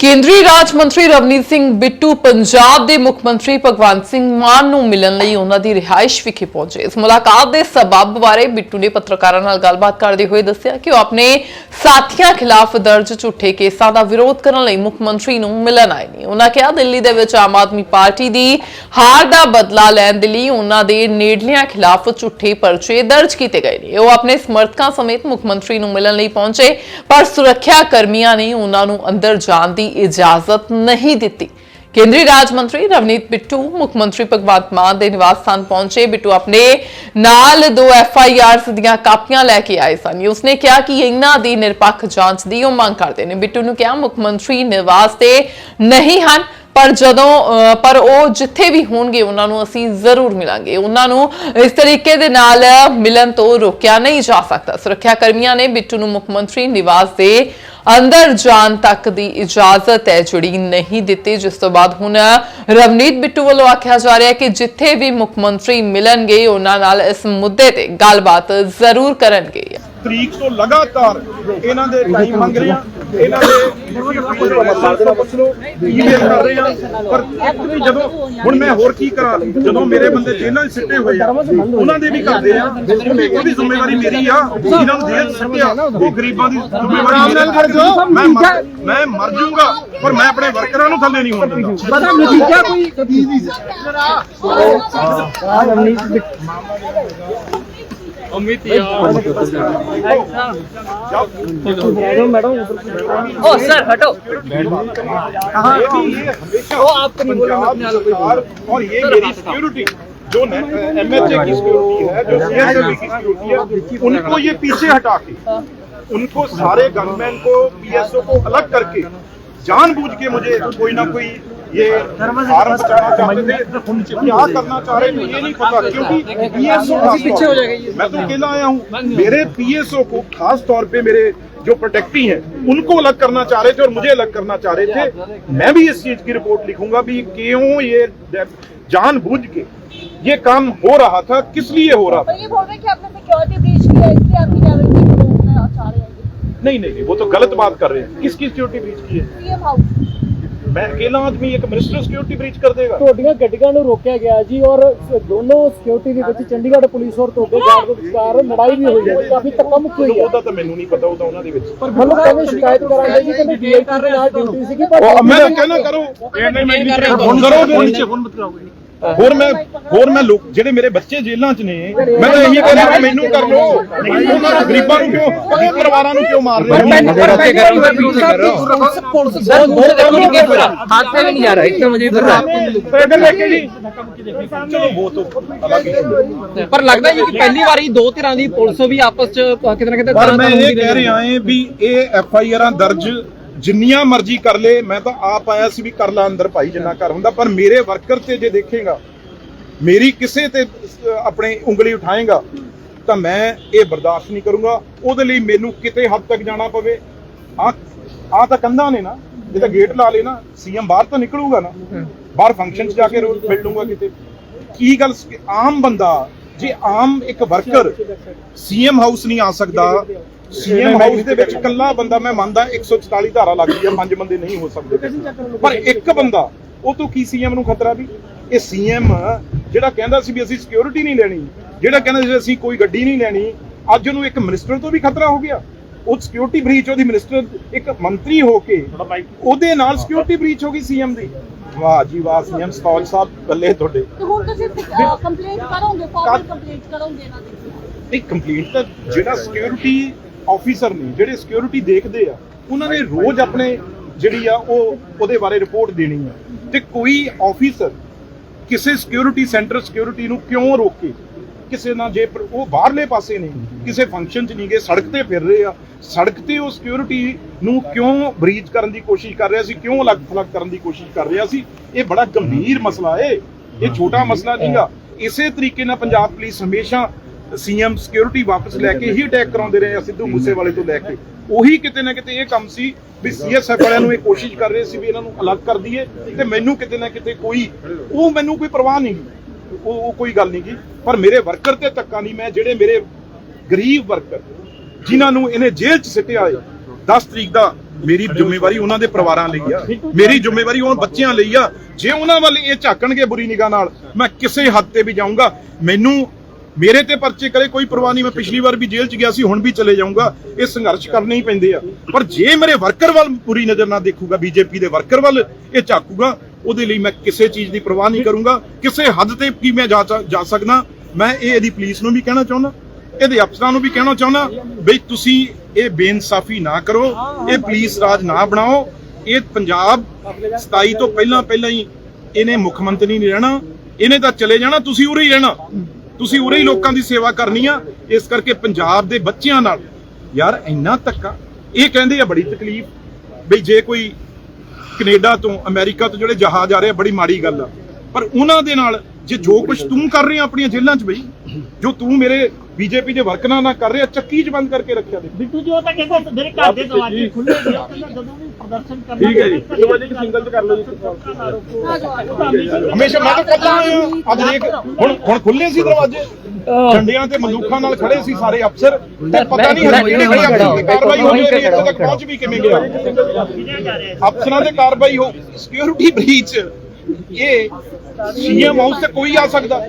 ਕੇਂਦਰੀ ਰਾਜ ਮੰਤਰੀ ਰਵਨੀਤ ਸਿੰਘ ਬਿੱਟੂ ਪੰਜਾਬ ਦੇ ਮੁੱਖ ਮੰਤਰੀ ਭਗਵੰਤ ਸਿੰਘ ਮਾਨ ਨੂੰ ਮਿਲਣ ਲਈ ਉਹਨਾਂ ਦੀ ਰਿਹਾਇਸ਼ ਵਿਖੇ ਪਹੁੰਚੇ। ਇਸ ਮੁਲਾਕਾਤ ਦੇ ਸਬਬ ਬਾਰੇ ਬਿੱਟੂ ਨੇ ਪੱਤਰਕਾਰਾਂ ਨਾਲ ਗੱਲਬਾਤ ਕਰਦੇ ਹੋਏ ਦੱਸਿਆ ਕਿ ਉਹ ਆਪਣੇ ਸਾਥੀਆਂ ਖਿਲਾਫ ਦਰਜ ਝੂਠੇ ਕੇਸਾਂ ਦਾ ਵਿਰੋਧ ਕਰਨ ਲਈ ਮੁੱਖ ਮੰਤਰੀ ਨੂੰ ਮਿਲਣ ਆਏ ਨੇ। ਉਹਨਾਂ ਕਿਹਾ, ਦਿੱਲੀ ਦੇ ਵਿੱਚ ਆਮ ਆਦਮੀ ਪਾਰਟੀ ਦੀ ਹਾਰ ਦਾ ਬਦਲਾ ਲੈਣ ਦੇ ਲਈ ਉਹਨਾਂ ਦੇ ਨੇੜਲਿਆਂ ਖਿਲਾਫ ਝੂਠੇ ਪਰਚੇ ਦਰਜ ਕੀਤੇ ਗਏ ਨੇ। ਉਹ ਆਪਣੇ ਸਮਰਥਕਾਂ ਸਮੇਤ ਮੁੱਖ ਮੰਤਰੀ ਨੂੰ ਮਿਲਣ ਲਈ ਪਹੁੰਚੇ, ਪਰ ਸੁਰੱਖਿਆ ਕਰਮੀਆਂ ਨੇ ਉਹਨਾਂ ਨੂੰ ਅੰਦਰ ਜਾਣ ਦੀ ਇਜਾਜ਼ਤ ਨਹੀਂ ਦਿੱਤੀ। ਕੇਂਦਰੀ ਰਾਜ ਮੰਤਰੀ ਰਵਨੀਤ ਬਿੱਟੂ, ਮੁੱਖ ਮੰਤਰੀ ਭਗਵੰਤ ਮਾਨ ਦੇ ਨਿਵਾਸ ਸਥਾਨ ਪਹੁੰਚੇ। ਬਿੱਟੂ ਆਪਣੇ ਨਾਲ ਦੋ ਐਫ ਆਈ ਆਰਸ ਦੀਆਂ ਕਾਪੀਆਂ ਲੈ ਕੇ ਆਏ ਸਨ। ਉਸਨੇ ਕਿਹਾ ਕਿ ਇਹਨਾਂ ਦੀ ਨਿਰਪੱਖ ਜਾਂਚ ਦੀ ਉਹ ਮੰਗ ਕਰਦੇ ਨੇ। ਬਿੱਟੂ ਨੂੰ ਕਿਹਾ, ਮੁੱਖ ਮੰਤਰੀ ਨਿਵਾਸ ਤੇ ਨਹੀਂ ਹਨ। ਪਰ ਜਦੋਂ ਪਰ ਉਹ ਜਿੱਥੇ ਵੀ ਹੋਣਗੇ, ਉਹਨਾਂ ਨੂੰ ਅਸੀਂ ਜ਼ਰੂਰ ਮਿਲਾਂਗੇ। ਉਹਨਾਂ ਨੂੰ ਇਸ ਤਰੀਕੇ ਦੇ ਨਾਲ ਮਿਲਣ ਤੋਂ ਰੋਕਿਆ ਨਹੀਂ ਜਾ ਸਕਦਾ। ਸੁਰੱਖਿਆ ਕਰਮੀਆਂ ਨੇ ਬਿੱਟੂ ਨੂੰ ਮੁੱਖ ਮੰਤਰੀ ਨਿਵਾਸ ਦੇ ਅੰਦਰ ਜਾਣ ਤੱਕ ਦੀ ਇਜਾਜ਼ਤ ਹੈ, ਜਿਹੜੀ ਨਹੀਂ ਦਿੱਤੀ। ਜਿਸ ਤੋਂ ਬਾਅਦ ਹੁਣ ਰਵਨੀਤ ਬਿੱਟੂ ਵੱਲੋਂ ਆਖਿਆ ਜਾ ਰਿਹਾ ਹੈ ਕਿ ਜਿੱਥੇ ਵੀ ਮੁੱਖ ਮੰਤਰੀ ਮਿਲਣਗੇ, ਉਹਨਾਂ ਨਾਲ ਇਸ ਮੁੱਦੇ ਤੇ ਗੱਲਬਾਤ ਜ਼ਰੂਰ ਕਰਨਗੇ। ਤਰੀਕ ਤੋਂ ਲਗਾਤਾਰ ਇਹਨਾਂ ਦੇ ਟਾਈਮ ਮੰਗ ਰਹੇ ਆ ਇਹਨਾਂ ਦੇ ਪੁੱਛ ਲਓ ਈਮੇਲ ਕਰ ਰਹੇ ਆ ਪਰ ਇੱਕ ਵੀ ਜਦੋਂ ਹੁਣ ਮੈਂ ਹੋਰ ਕੀ ਕਰਾਂ ਜਦੋਂ ਮੇਰੇ ਬੰਦੇ ਜੇਲ੍ਹਾਂ 'ਚ ਸਿੱਟੇ ਹੋਏ ਆ ਉਹਨਾਂ ਦੇ ਵੀ ਕਰਦੇ ਆ ਉਹ ਵੀ ਜ਼ਿੰਮੇਵਾਰੀ ਮੇਰੀ ਆ ਇਹਨਾਂ ਨੂੰ ਜੇਲ੍ਹ 'ਚ ਸਿੱਟਿਆ ਉਹ ਗਰੀਬਾਂ ਦੀ ਜ਼ਿੰਮੇਵਾਰੀ ਨਾਲ ਕਰ ਜੋ ਮੈਂ ਮਰ- ਮੈਂ ਮਰ ਜਾਊਂਗਾ ਪਰ ਮੈਂ ਆਪਣੇ ਵਰਕਰਾਂ ਨੂੰ ਥੱਲੇ ਨਹੀਂ ਹੋਣ ਦਿੰਦਾ ਪਤਾ ਨਤੀਜਾ ਕੋਈ ਕਦੀ ਨਹੀਂ ओ सर हटो। वो आपको नहीं बोला और ये मेरी सिक्योरिटी जो एमएचए की सिक्योरिटी है जो सीएसएलवी की सिक्योरिटी है उनको ये पीछे हटा के उनको सारे गनमैन को पीएसओ को अलग करके जानबूझ के मुझे कोई ना कोई ये हार्म बचाना चाहते थे क्या करना चाह रहे थे ये नहीं पता क्योंकि पीएसओ पीछे हो जाएगा मैं तो अकेला आया हूँ। मेरे पीएसओ को खास तौर पे मेरे जो प्रोटेक्टी हैं उनको अलग करना चाह रहे थे और मुझे अलग करना चाह रहे थे। मैं भी इस चीज़ की रिपोर्ट लिखूँगा भी क्यों ये जान जानबूझ के ये काम हो रहा था किस लिए हो रहा था? पर ये बोल रहे कि आपने सिक्योरिटी ब्रीच किया है इसलिए आपकी हैं नहीं नहीं नहीं वो तो गलत बात कर रहे हैं। किसकी सिक्योरिटी ब्रीच की है? ਮੈਂ ਅਕੇਲਾ ਆਦਮੀ ਇੱਕ ਮਿਨਿਸਟਰ ਸਿਕਿਉਰਿਟੀ ਬ੍ਰੀਚ ਕਰ ਦੇਗਾ। ਤੁਹਾਡੀਆਂ ਗੱਡੀਆਂ ਨੂੰ ਰੋਕਿਆ ਗਿਆ ਜੀ ਔਰ ਦੋਨੋਂ ਸਿਕਿਉਰਿਟੀ ਦੇ ਵਿੱਚ ਚੰਡੀਗੜ੍ਹ ਪੁਲਿਸ ਔਰ ਤੋਗੇ ਗਾਰਡ ਦੇ ਵਿਚਕਾਰ ਲੜਾਈ ਵੀ ਹੋਈ ਹੈ ਕਾਫੀ ਧੱਕਾ ਮੁੱਕ ਹੋਈ ਹੈ। ਉਹਦਾ ਤਾਂ ਮੈਨੂੰ ਨਹੀਂ ਪਤਾ ਉਹਦਾ ਉਹਨਾਂ ਦੇ ਵਿੱਚ। ਪਰ ਫਿਰ ਲੋਕਾਂ ਸ਼ਿਕਾਇਤ ਕਰਾਂਗੇ ਜੀ ਕਿ ਮੈਂ ਡੀਆਈਟੀ ਦੇ ਨਾਲ ਡਿਊਟੀ ਸੀਗੀ ਪਰ ਮੈਂ ਕਹਿੰਦਾ ਕਰੋ ਇਹ ਨਹੀਂ ਮੈਂ ਕਰੋ ਨੀਚੇ ਫੋਨ ਬਤਰਾਓਗੇ ਹੋਰ ਮੈਂ ਹੋਰ ਮੈਂ ਲੋਕ ਜਿਹੜੇ ਮੇਰੇ ਬੱਚੇ ਜੇਲ੍ਹਾਂ 'ਚ ਨੇ ਮੈਂ ਤਾਂ ਇਹੀ ਕਹਿੰਦਾ ਮੈਨੂੰ ਕਰ ਲੋ ਉਹਨਾਂ ਨੂੰ ਗਰੀਬਾਂ ਨੂੰ ਕਿਉਂ ਉਹਦੇ ਪਰਿਵਾਰਾਂ ਨੂੰ ਕਿਉਂ ਮਾਰ ਰਹੇ ਹੋ? ਮੈਨੂੰ ਕਰਕੇ ਕਰੋ ਤੁਸੀਂ ਕਰੋ। ਪੁਲਿਸ ਬਹੁਤ ਬਹੁਤ ਕੰਮ ਕੀ ਪੂਰਾ ਹੱਥ ਵੀ ਨਹੀਂ ਆ ਰਿਹਾ ਇੱਕਦਮ ਅਜੇ ਫਿਰ ਇਧਰ ਦੇਖੇ ਜੀ। ਚਲੋ ਉਹ ਤੋਂ ਅਲੱਗ ਹੀ ਪਰ ਲੱਗਦਾ ਜੀ ਕਿ ਪਹਿਲੀ ਵਾਰੀ ਦੋ ਧਿਰਾਂ ਦੀ ਪੁਲਿਸ ਵੀ ਆਪਸ 'ਚ ਕਿਤੇ ਨਾ ਕਿਤੇ ਪਰ ਮੈਂ ਇਹ ਕਹਿ ਰਿਹਾ ਹਾਂ। ਵੀ ਇਹ ਐਫ ਆਈ ਆਰਾਂ ਦਰਜ ਜਿੰਨੀਆਂ ਮਰਜ਼ੀ ਕਰ ਲੇ, ਮੈਂ ਤਾਂ ਆਪ ਆਇਆ ਸੀ ਵੀ ਕਰ ਲਾ ਅੰਦਰ ਭਾਈ ਜਿੰਨਾ ਕਰ ਹੁੰਦਾ, ਪਰ ਮੇਰੇ ਵਰਕਰ ਤੇ ਜੇ ਦੇਖੇਗਾ, ਮੇਰੀ ਕਿਸੇ ਤੇ ਆਪਣੇ ਉਂਗਲੀ ਉਠਾਏਗਾ, ਤਾਂ ਮੈਂ ਇਹ ਬਰਦਾਸ਼ਤ ਨਹੀਂ ਕਰੂੰਗਾ। ਉਹਦੇ ਲਈ ਮੈਨੂੰ ਕਿਤੇ ਹੱਦ ਤੱਕ ਜਾਣਾ ਪਵੇ। ਆ ਆ ਤਾਂ ਕੰਧਾਂ ਨੇ ਨਾ ਜੇ ਤਾਂ ਗੇਟ ਲਾ ਲੇ ਨਾ, ਸੀਐਮ ਬਾਹਰ ਤਾਂ ਨਿਕਲੂਗਾ ਨਾ, ਬਾਹਰ ਫੰਕਸ਼ਨ 'ਚ ਜਾ ਕੇ ਰੋਜ਼ ਮਿਲ ਲੂੰਗਾ ਕਿਤੇ। ਕੀ ਗੱਲ ਆਮ ਬੰਦਾ ਜੇ ਆਮ ਇੱਕ ਵਰਕਰ ਸੀਐਮ ਹਾਊਸ ਨਹੀਂ ਆ ਸਕਦਾ ਸੀਐਮ ਹਾਊਸ ਦੇ ਵਿੱਚ ਇਕੱਲਾ ਬੰਦਾ ਮੈਂ ਮੰਨਦਾ 144 ਧਾਰਾ ਲੱਗਦੀ ਹੈ ਪੰਜ ਬੰਦੇ ਨਹੀਂ ਹੋ ਸਕਦੇ। ਪਰ ਇੱਕ ਬੰਦਾ ਉਹ ਤੋਂ ਕੀ ਸੀਐਮ ਨੂੰ ਖਤਰਾ ਵੀ? ਇਹ ਸੀਐਮ ਜਿਹੜਾ ਕਹਿੰਦਾ ਸੀ ਵੀ ਅਸੀਂ ਸਿਕਿਉਰਿਟੀ ਨਹੀਂ ਲੈਣੀ ਜਿਹੜਾ ਕਹਿੰਦਾ ਸੀ ਅਸੀਂ ਕੋਈ ਗੱਡੀ ਨਹੀਂ ਲੈਣੀ ਅੱਜ ਉਹਨੂੰ ਇੱਕ ਮਿਨਿਸਟਰ ਤੋਂ ਵੀ ਖਤਰਾ ਹੋ ਗਿਆ। ਉਹ ਸਿਕਿਉਰਿਟੀ ਬ੍ਰੀਚ ਉਹਦੀ ਮਿਨਿਸਟਰ ਇੱਕ ਮੰਤਰੀ ਹੋ ਕੇ ਉਹਦੇ ਨਾਲ ਸਿਕਿਉਰਿਟੀ ਬ੍ਰੀਚ ਹੋ ਗਈ ਸੀਐਮ ਦੀ। ਵਾਹ ਜੀ ਵਾਹ ਸੀਐਮ ਸਟਾਲ ਸਾਹਿਬ ਬੱਲੇ ਤੁਹਾਡੇ। तो ਹੁਣ ਤੁਸੀਂ ਕੰਪਲੇਂਟ ਕਰੋਗੇ ਫਾਰਮਲ ਕੰਪਲੇਂਟ ਕਰੋਗੇ ਇਹਨਾਂ ਦੇ? ਕੰਪਲੀਟ ਤਾਂ ਜਿਹੜਾ ਸਿਕਿਉਰਿਟੀ ਆਫੀਸਰ ਨੇ ਜਿਹੜੇ ਸਿਕਿਉਰਿਟੀ ਦੇਖਦੇ ਆ ਉਹਨਾਂ ਨੇ ਰੋਜ਼ ਆਪਣੇ ਜਿਹੜੀ ਆ ਉਹ ਉਹਦੇ ਬਾਰੇ ਰਿਪੋਰਟ ਦੇਣੀ ਆ। ਤੇ ਕੋਈ ਆਫੀਸਰ ਕਿਸੇ ਸਿਕਿਉਰਿਟੀ ਸੈਂਟਰ ਸਿਕਿਉਰਿਟੀ ਨੂੰ ਕਿਉਂ ਰੋਕੇ? ਕਿਸੇ ਨਾਲ ਜੇ ਪਰ- ਉਹ ਬਾਹਰਲੇ ਪਾਸੇ ਨੇ ਕਿਸੇ ਫੰਕਸ਼ਨ 'ਚ ਨਹੀਂ ਗਏ ਸੜਕ ਤੇ ਫਿਰ ਰਹੇ ਆ ਸੜਕ ਤੇ ਉਹ ਸਿਕਿਉਰਿਟੀ ਨੂੰ ਕਿਉਂ ਬਰੀਚ ਕਰਨ ਦੀ ਕੋਸ਼ਿਸ਼ ਕਰ ਰਿਹਾ ਸੀ ਕਿਉਂ ਅਲੱਗ ਥਲੱਗ ਕਰਨ ਦੀ ਕੋਸ਼ਿਸ਼ ਕਰ ਰਿਹਾ ਸੀ ਇਹ ਬੜਾ ਗੰਭੀਰ ਮਸਲਾ ਏ। ਇਹ ਛੋਟਾ ਮਸਲਾ ਨਹੀਂਗਾ ਇਸੇ ਤਰੀਕੇ ਨਾਲ ਪੰਜਾਬ ਪੁਲਿਸ ਹਮੇਸ਼ਾ ਸੀਐਮ ਸਿਕਿਉਰਿਟੀ ਵਾਪਸ ਲੈ ਕੇ ਹੀ ਅਟੈਕ ਕਰਾਉਂਦੇ ਰਹੇ ਆ ਸਿੱਧੂ ਮੂਸੇਵਾਲੇ ਤੋਂ ਲੈ ਕੇ। ਉਹੀ ਕਿਤੇ ਨਾ ਕਿਤੇ ਇਹ ਕੰਮ ਸੀ ਵੀ ਸੀਐਸਐਫ ਵਾਲਿਆਂ ਨੂੰ ਇਹ ਕੋਸ਼ਿਸ਼ ਕਰ ਰਹੇ ਸੀ ਵੀ ਇਹਨਾਂ ਨੂੰ ਅਲੱਗ ਕਰ ਦਈਏ ਤੇ ਮੈਨੂੰ ਕਿਤੇ ਨਾ ਕਿਤੇ ਕੋਈ ਉਹ ਮੈਨੂੰ ਕੋਈ ਪਰਵਾਹ ਨਹੀਂ। ਉਹ ਕੋਈ ਗੱਲ ਨਹੀਂ ਗੀ। ਪਰ ਮੇਰੇ ਵਰਕਰ ਤੇ ਧੱਕਾ ਨਹੀਂ ਮੈਂ ਜਿਹੜੇ ਮੇਰੇ ਗਰੀਬ ਵਰਕਰ ਜਿਨ੍ਹਾਂ ਨੂੰ ਇਹਨੇ ਜੇਲ੍ਹ 'ਚ ਸਿੱਟਿਆ ਏ 10 ਤਰੀਕ ਦਾ ਮੇਰੀ ਜ਼ਿੰਮੇਵਾਰੀ ਉਹਨਾਂ ਦੇ ਪਰਿਵਾਰਾਂ ਲਈ ਆ। ਮੇਰੀ ਜ਼ਿੰਮੇਵਾਰੀ ਉਹਨਾਂ ਬੱਚਿਆਂ ਲਈ ਆ। ਜੇ ਉਹਨਾਂ ਵੱਲ ਇਹ ਝਾਕਣਗੇ ਬੁਰੀ ਨਿਗਾਹ ਨਾਲ, ਮੈਂ ਕਿਸੇ ਹੱਦ ਤੇ ਵੀ ਜਾਊਂਗਾ। ਮੈਨੂੰ ਮੇਰੇ ਤੇ ਪਰਚੇ ਕਰੇ, ਕੋਈ ਪਰਵਾਹ ਨਹੀਂ। ਮੈਂ ਪਿਛਲੀ ਵਾਰ ਵੀ ਜੇਲ੍ਹ 'ਚ ਗਿਆ ਸੀ, ਹੁਣ ਵੀ ਚਲੇ ਜਾਊਂਗਾ। ਇਹ ਸੰਘਰਸ਼ ਕਰਨੇ ਹੀ ਪੈਂਦੇ ਆ। ਪਰ ਜੇ ਮੇਰੇ ਵਰਕਰ ਵੱਲ ਪੂਰੀ ਨਜ਼ਰ ਨਾਲ ਦੇਖੂਗਾ, ਬੀਜੇਪੀ ਦੇ ਵਰਕਰ ਵੱਲ ਇਹ ਝਾਕੂਗਾ, ਉਹਦੇ ਲਈ ਮੈਂ ਕਿਸੇ ਚੀਜ਼ ਦੀ ਪਰਵਾਹ ਨਹੀਂ ਕਰੂੰਗਾ। ਕਿਸੇ ਹੱਦ ਤੇ ਕੀ ਮੈਂ ਜਾ ਸਕਦਾ। ਮੈਂ ਇਹ ਇਹਦੀ ਪੁਲਿਸ ਨੂੰ ਵੀ ਕਹਿਣਾ ਚਾਹੁੰਦਾ। ਇਹਦੇ ਅਫਸਰਾਂ ਨੂੰ ਵੀ ਕਹਿਣਾ ਚਾਹੁੰਦਾ, ਬਈ ਤੁਸੀਂ ਇਹ ਬੇਇਨਸਾਫੀ ਨਾ ਕਰੋ, ਇਹ ਪੁਲਿਸ ਰਾਜ ਨਾ ਬਣਾਓ। ਇਹ ਪੰਜਾਬ 27 ਤੋਂ ਪਹਿਲਾਂ ਪਹਿਲਾਂ ਹੀ ਇਹਨੇ ਮੁੱਖ ਮੰਤਰੀ ਨਹੀਂ ਰਹਿਣਾ, ਇਹਨੇ ਤਾਂ ਚਲੇ ਜਾਣਾ, ਤੁਸੀਂ ਉਰੇ ਹੀ ਰਹਿਣਾ। ਤੁਸੀਂ ਉਰੇ ਹੀ ਲੋਕਾਂ ਦੀ ਸੇਵਾ ਕਰਨੀ ਆ, ਇਸ ਕਰਕੇ ਪੰਜਾਬ ਦੇ ਬੱਚਿਆਂ ਨਾਲ। ਯਾਰ ਇੰਨਾ ਧੱਕਾ, ਇਹ ਕਹਿੰਦੇ ਆ ਬੜੀ ਤਕਲੀਫ, ਬਈ ਜੇ ਕੋਈ ਕੈਨੇਡਾ ਤੋਂ ਅਮਰੀਕਾ ਤੋਂ ਜਿਹੜੇ ਜਹਾਜ਼ ਆ ਰਹੇ ਆ, ਬੜੀ ਮਾੜੀ ਗੱਲ ਆ। ਪਰ ਉਹਨਾਂ ਦੇ ਨਾਲ ਜੇ ਜੋ ਕੁਝ ਤੂੰ ਕਰ ਰਿਹਾ ਆਪਣੀਆਂ ਜੇਲ੍ਹਾਂ 'ਚ ਬਈ, ਜੋ ਤੂੰ ਮੇਰੇ ਬੀਜੇਪੀ ਦੇ ਵਰਕਰਾਂ ਨਾਲ ਕਰ ਰਿਹਾ ਚੱਕੀ 'ਚ ਬੰਦ ਕਰਕੇ ਰੱਖਿਆ ਦੇ ਬਿੱਟੂ ਜੀ ਉਹ ਤਾਂ ਕਹਿੰਦੇ ਮੇਰੇ ਘਰ ਦੇ ਦਰਵਾਜ਼ੇ ਖੁੱਲੇ ਨੇ ਉਹ ਕਹਿੰਦਾ ਜਦੋਂ ਵੀ ਪ੍ਰਦਰਸ਼ਨ ਕਰਨਾ ਠੀਕ ਹੈ ਜੀ। ਸਿੰਗਲ ਤੇ ਕਰ ਲਓ ਜੀ। ਹਮੇਸ਼ਾ ਮੈਂ ਤਾਂ ਕਰਦਾ ਅੱਜ ਦੇਖ ਹੁਣ ਹੁਣ ਖੁੱਲੇ ਸੀ ਦਰਵਾਜ਼ੇ। ਝੰਡਿਆਂ ਤੇ ਬੰਦੂਕਾਂ ਨਾਲ ਖੜੇ ਸੀ ਸਾਰੇ ਅਫਸਰ। ਤੇ ਪਤਾ ਨਹੀਂ ਹਲੇ ਕਿਹੜੇ ਕਿਹੜੇ ਅਫਸਰ ਕਾਰਵਾਈ ਹੋਈ ਹੈ ਇੱਥੇ ਤੱਕ ਪਹੁੰਚ ਵੀ ਕਿਵੇਂ ਗਿਆ? ਅਫਸਰਾਂ ਦੇ ਕਾਰਵਾਈ ਹੋ ਸਿਕਿਉਰਿਟੀ ਬ੍ਰੀਚ ਇਹ ਸੀਐਮ ਹਾਊਸ ਤੇ ਕੋਈ ਆ ਸਕਦਾ।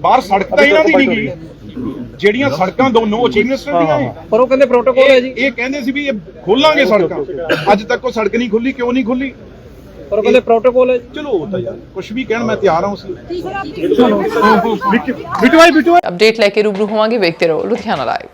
ਬਾਹਰ ਸੜਕ ਤਾਂ ਇਹਨਾਂ ਦੀ ਨਹੀਂ ਗਈ ਜਿਹੜੀਆਂ ਸੜਕਾਂ ਦੋਨੋਂ ਅਚੀਵਮੈਂਟਸ ਦੀਆਂ ਨੇ ਪਰ ਉਹ ਕਹਿੰਦੇ ਪ੍ਰੋਟੋਕੋਲ ਹੈ ਜੀ। ਇਹ ਕਹਿੰਦੇ ਸੀ ਵੀ ਇਹ ਖੋਲਾਂਗੇ ਸੜਕਾਂ। ਅੱਜ ਤੱਕ ਉਹ ਸੜਕ ਨਹੀਂ ਖੁੱਲੀ ਕਿਉਂ ਨਹੀਂ ਖੁੱਲੀ? ਪਰ ਉਹ ਕਹਿੰਦੇ ਪ੍ਰੋਟੋਕੋਲ ਹੈ ਚਲੋ ਉਹ ਯਾਰ ਕੁਝ ਵੀ ਕਹਿਣ ਮੈਂ ਤਿਆਰ ਹਾਂ ਉਸ ਲਈ। ਬਿਟੂ ਭਾਈ ਬਿਟੂ ਅਪਡੇਟ ਲੈ ਕੇ ਰੂਬਰੂ ਹੋਵਾਂਗੇ ਵੇਖਦੇ ਰਹੋ ਲੁਧਿਆਣਾ ਲਾਈਵ